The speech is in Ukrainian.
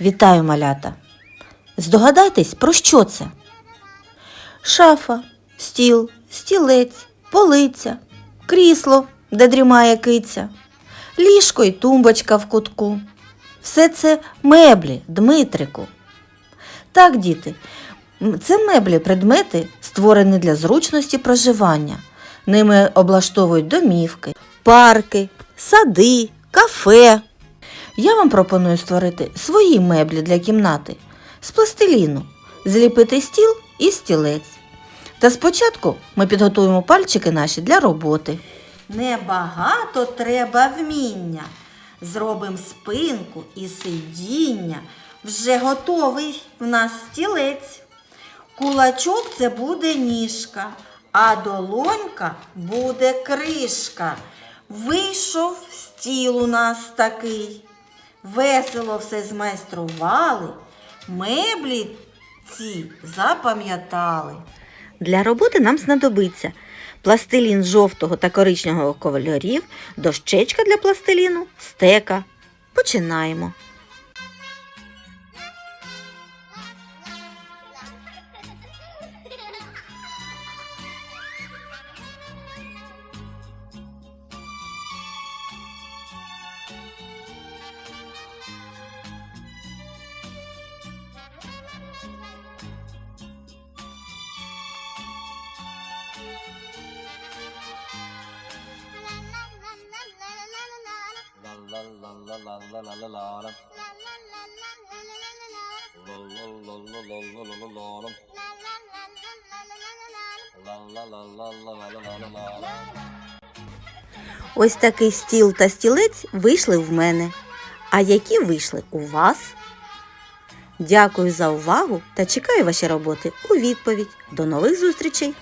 Вітаю, малята! Здогадайтесь, про що це? Шафа, стіл, стілець, полиця, крісло, де дрімає киця, ліжко й тумбочка в кутку. Все це меблі, Дмитрику. Так, діти, це меблі предмети, створені для зручності проживання. Ними облаштовують домівки, парки, сади, кафе. Я вам пропоную створити свої меблі для кімнати з пластиліну, зліпити стіл і стілець. Та спочатку ми підготуємо пальчики наші для роботи. Небагато треба вміння. Зробимо спинку і сидіння. Вже готовий в нас стілець. Кулачок це буде ніжка, а долонька буде кришка. Вийшов стіл у нас такий. Весело все змайстрували, меблі ці запам'ятали. Для роботи нам знадобиться пластилін жовтого та коричневого кольорів, дощечка для пластиліну, стека. Починаємо. la la la la la la la Ось такий стіл та стілець вийшли в мене. А які вийшли у вас? Дякую за увагу та чекаю ваші роботи у відповідь. До нових зустрічей!